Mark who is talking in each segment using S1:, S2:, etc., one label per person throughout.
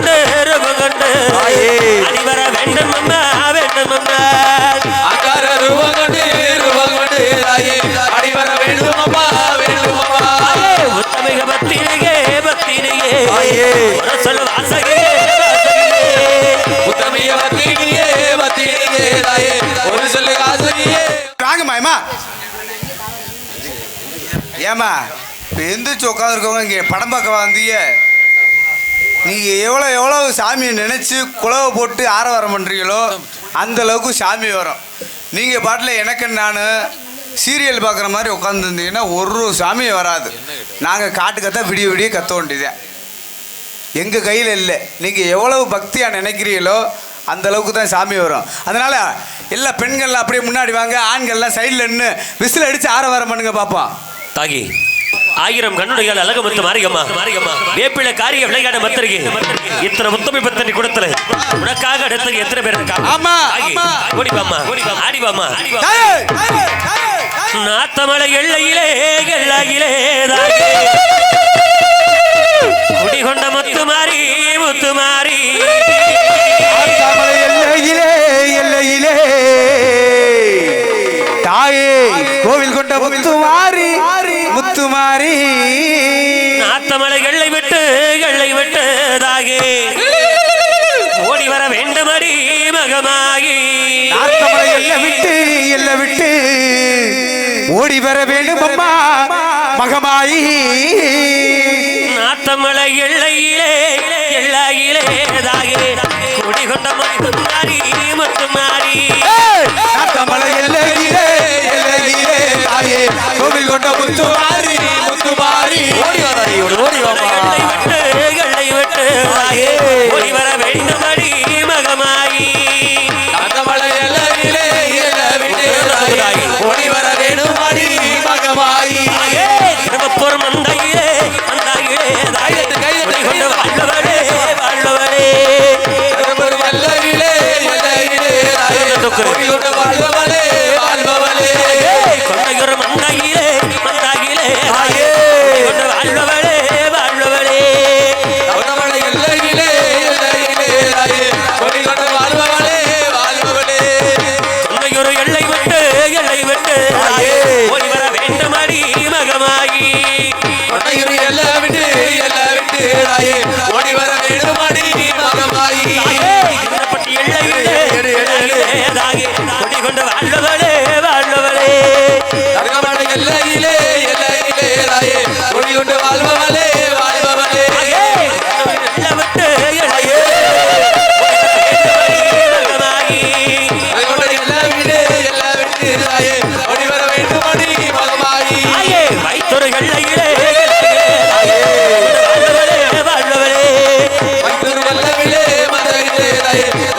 S1: கண்டு ரூபம் கண்டு. அடிவர வேண்டும் அம்மா வேண்டும்
S2: அம்மா ஏமா ஏமா இப்போ எந்திரிச்சு உட்காந்துருக்கவங்க படம் பார்க்க வந்தீங்க நீங்கள் எவ்வளோ எவ்வளோ சாமியை நினச்சி குலவை போட்டு ஆரவாரம் பண்ணுறீங்களோ அந்த அளவுக்கு சாமி வரும். நீங்கள் பாட்டில் எனக்கு நான் சீரியல் பார்க்குற மாதிரி உட்காந்துருந்தீங்கன்னா ஒரு சாமியும் வராது. நாங்கள் காட்டுக்கத்தான் விடிய விடிய கற்ற வேண்டியதே. எங்கள் கையில் இல்லை. நீங்கள் எவ்வளவு பக்தியாக நினைக்கிறீங்களோ அந்த அளவுக்கு தான் சாமி வரும். அதனால் எல்லா பெண்கள்லாம் அப்படியே முன்னாடி வாங்க ஆண்கள்லாம் சைடில் நின்று விசில் அடித்து ஆரவாரம் பண்ணுங்க பார்ப்போம்
S3: தாகி. ஆயிரம் கண்ணுடைகள் அழகு முத்து மாரியம்மா. மாரியம்மா வேப்பில காரிய விளையாட மத்தருகே இத்தனை முத்தமை பத்தனை கொடுத்தல உனக்காக அடுத்தது எத்தனை பேர் இருக்கா
S2: ஆமா,
S3: தாகி,
S2: ஆமா.
S3: ஓடிவாம்மா ஆடிவாம்மா
S2: தாயே, தாயே, தாயே, தாயே.
S3: நாத்தமலை எல்லையிலே எல்லையிலே தாகி ஓடி வர வேண்டுமடி மகமாகி.
S2: ஆத்தாமலை எல்லை விட்டு எல்லை விட்டு. ஓடி வர வேண்டும் அம்மா மகமாயி.
S3: நாத்தமலை எல்லையிலே எல்லையிலே தாகி. குடிகொண்ட முத்துமாரி முத்துமாரி
S2: ஆத்தாமலை எல்லையிலே எல்லையிலே தாயே கோவில் கொண்ட முத்துமாரி முத்துமாரி
S3: கொண்டையூர் যায়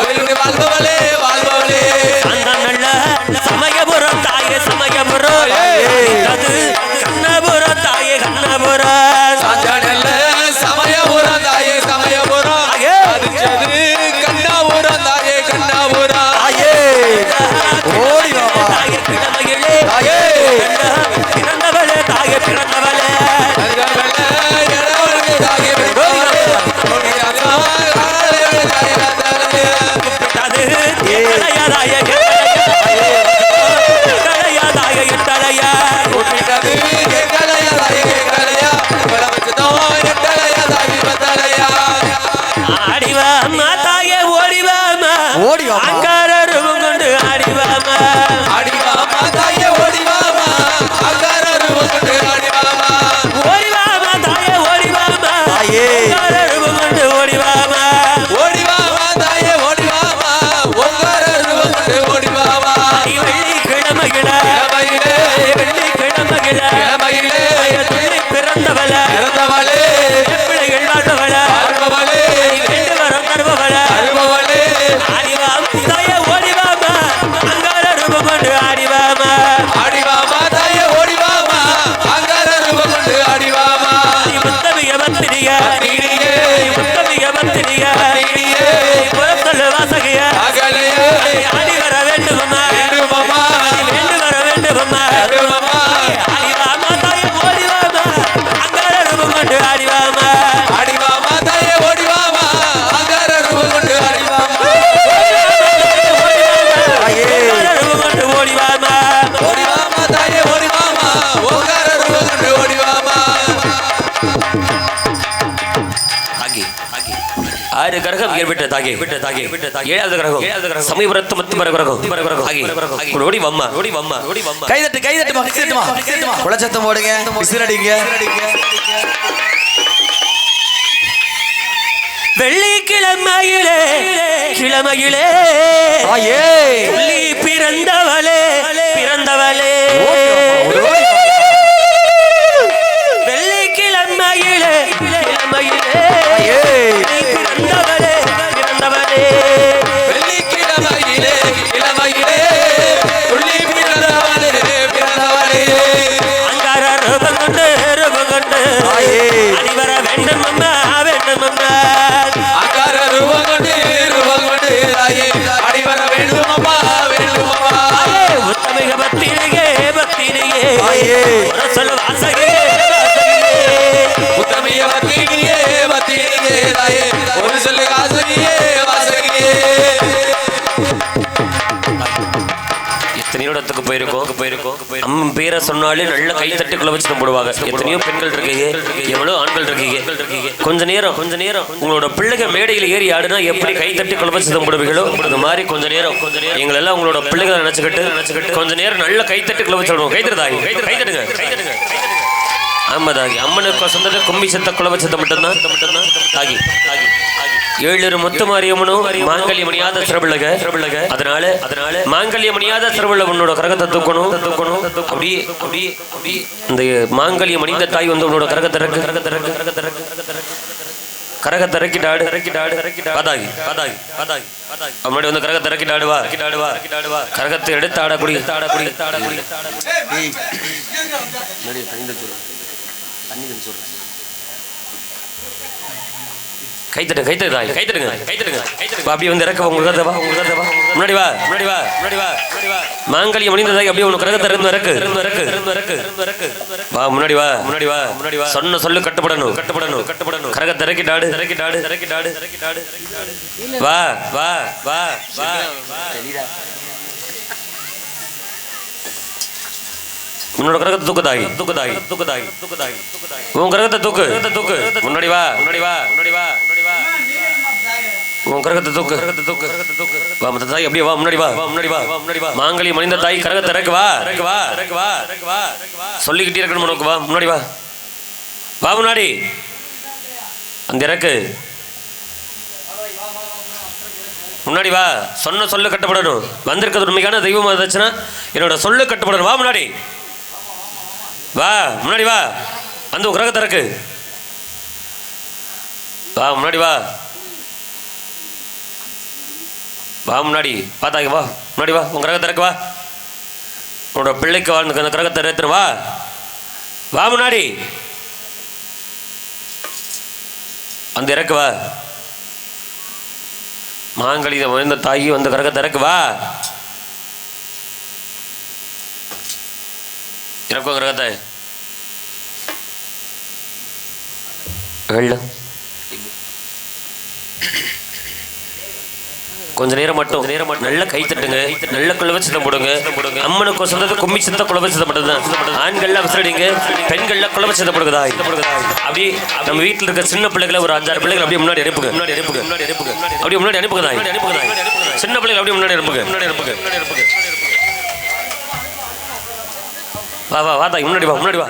S3: ஓடிவாமா
S2: ஓடிவாமா
S1: தாயே ஓடிவாமா. ஓங்கார ரூபம் கொண்டு ஓடிவாமா.
S3: ஆறு கிரகம் ஏற்பட்ட தாகி. விட்ட தாகி. விட்ட தாகி. ஏழாவது கிரகம். ஏழாவது கிரகம். சமீபரத்து மத்து கிரகம். கிரகம். ஆகி ஓடி வம்மா. ஓடி வம்மா. ஓடி வம்மா.
S1: கைதட்டு கைதட்டுமா கைதட்டுமா குளச்சத்தம் போடுங்க. விசிலடிங்க
S3: வெள்ளிக்கிழமையிலே கிழமையிலே.
S1: ஆயே
S3: பிறந்தவளே பிறந்தவளே. பக்தினியே
S1: ஆயே.
S3: வாசகியே
S1: உத்தமிய பத்தினியே பத்தினியே ஒரு சொல்லு
S3: எத்தனையோ போயிருக்கோம். போயிருக்கோம் அம்மன் பேரை சொன்னாலே நல்ல கைத்தட்டுக்குள்ள வச்சு போடுவாங்க எத்தனையோ பெண்கள் இருக்கீங்க. எவ்வளோ ஆண்கள் இருக்கீங்க. கொஞ்ச நேரம் கொஞ்ச நேரம். உங்களோட பிள்ளைங்க மேடையில் ஏறி ஆடுனா எப்படி கைத்தட்டி குழப்பச்சு தம்பிடுவீங்களோ வச்சு போடுவீங்களோ அந்த மாதிரி கொஞ்ச நேரம். கொஞ்ச நேரம் எங்களை எல்லாம் உங்களோட பிள்ளைகளை நினைச்சுக்கிட்டு நினைச்சுக்கிட்டு கொஞ்ச நேரம் நல்ல கைத்தட்டு குழப்பச்சு விடுவோம் கை கைத்தடுங்க கைத்தடுங்க கை ஆமா தாகி அம்மனுக்கு சொந்தது கும்பி சத்த குழப்பச்சத்தை மட்டும்தான். மட்டும்தான் தாகி தாகி. ஏழு முத்து மாரியம்மனும் மாங்கல்யம் அணியாத சிறபிள்ளக சிறபிள்ளக அதனால அதனால மாங்கல்யம் அணியாத சிறபிள்ள உன்னோட கரகத்தை தூக்கணும். தூக்கணும் அப்படி அப்படி அப்படி. இந்த மாங்கல்யம் அணிந்த தாய் வந்து உன்னோட கரகத்தை இறக்கு. கரகத்தை இறக்கு கரகத்தை இறக்கு கரகத்தை இறக்கு கரகத்தை இறக்கிட்டாடு இறக்கிட்டாடு இறக்கிட்டாடு பதாகி பதாகி பதாகி முன்னாடி வந்து கரகத்தை இறக்கிட்டாடுவா இறக்கிட்டாடுவா இறக்கிட்டாடுவா கரகத்தை எடுத்து ஆடக்கூடிய ஆடக்கூடிய ஆடக்கூடிய கைத்தட்டு கைத்தட்டு தாய் கைத்தட்டுங்க கைத்தட்டுங்க. கைத்தட்டுங்க அப்படியே வந்து இறக்க உங்க கதை வா உங்க கதை வா. முன்னாடி வா முன்னாடி வா முன்னாடி வா முன்னாடி வா. மாங்கல்யம் அணிந்த தாய் அப்படியே உனக்கு கரகத்தை இருந்து இறக்கு. இருந்து இறக்கு இருந்து இறக்கு இறக்கு வா முன்னாடி வா முன்னாடி வா. முன்னாடி வா சொன்ன சொல்லு கட்டுப்படணும். கட்டுப்படணும் கட்டுப்படணும் கரகத்தை இறக்கிட்டாடு. இறக்கிட்டாடு இறக்கிட்டாடு இறக்கிட்டாடு. வா வா வா வா. உன்னோட கிரகத்தை தூக்குதாகி தூக்குதாகி தூக்குதாகி தூக்குதாகி உன் கிரகத்தை தூக்கு. தூக்கு முன்னாடி வா. முன்னாடி வா முன்னாடி வா முன்னாடி வா உன் கரகத்தை தூக்கு. கரகத்தை தூக்கு கரகத்தை தூக்கு வா மத்த தாய் அப்படியே வா முன்னாடி வா. வா முன்னாடி வா வா முன்னாடி வா மாங்கலி மனித தாய் கரகத்தை இறக்கு வா. இறக்கு வா இறக்கு வா இறக்கு வா சொல்லிக்கிட்டே இருக்கணும் உனக்கு? வா முன்னாடி வா. வா முன்னாடி. அந்த இறக்கு. முன்னாடி வா. சொன்ன சொல்லு கட்டப்படணும். வந்திருக்கிறது உண்மைக்கான தெய்வம் இருந்துச்சுன்னா என்னோட சொல்லு கட்டப்படணும். வா முன்னாடி. வா முன்னாடி வா. வந்து உன் கிரகத்தை வா முன்னாடி வா. வா முன்னாடி. பார்த்தாங்க வா. முன்னாடி வா உன் கிரகத்தை இறக்கு வா. உன்னோட பிள்ளைக்கு வாழ்ந்து அந்த கிரகத்தை ஏற்றுரு வா. வா முன்னாடி. அந்த இறக்கு வா. மாங்கலித மறைந்த தாயி வந்து கிரகத்தை இறக்கு வா. இறக்கும் கிரகத்தை வெள்ள கொஞ்ச நேரம் மட்டும். நேரம் மட்டும். நல்ல கை தட்டுங்க. நல்ல குலவ சித்தம் போடுங்க. அம்மனுக்கு சொந்தது கும்மி சித்த குலவ சித்தம் மட்டும்தான் ஆண்கள்லாம் விசிறடிங்க பெண்கள்லாம் குலவ சித்தம் போடுங்கதா? அப்படி நம்ம வீட்டில் இருக்க சின்ன பிள்ளைகளை ஒரு அஞ்சாறு பிள்ளைகள் அப்படியே முன்னாடி அனுப்புங்க. முன்னாடி அனுப்புங்க. அப்படியே முன்னாடி அனுப்புங்க சின்ன பிள்ளைகள் அப்படியே முன்னாடி அனுப்புங்க. முன்னாடி அனுப்புங்க. வா வா வா தாய் முன்னாடி வா முன்னாடி வா.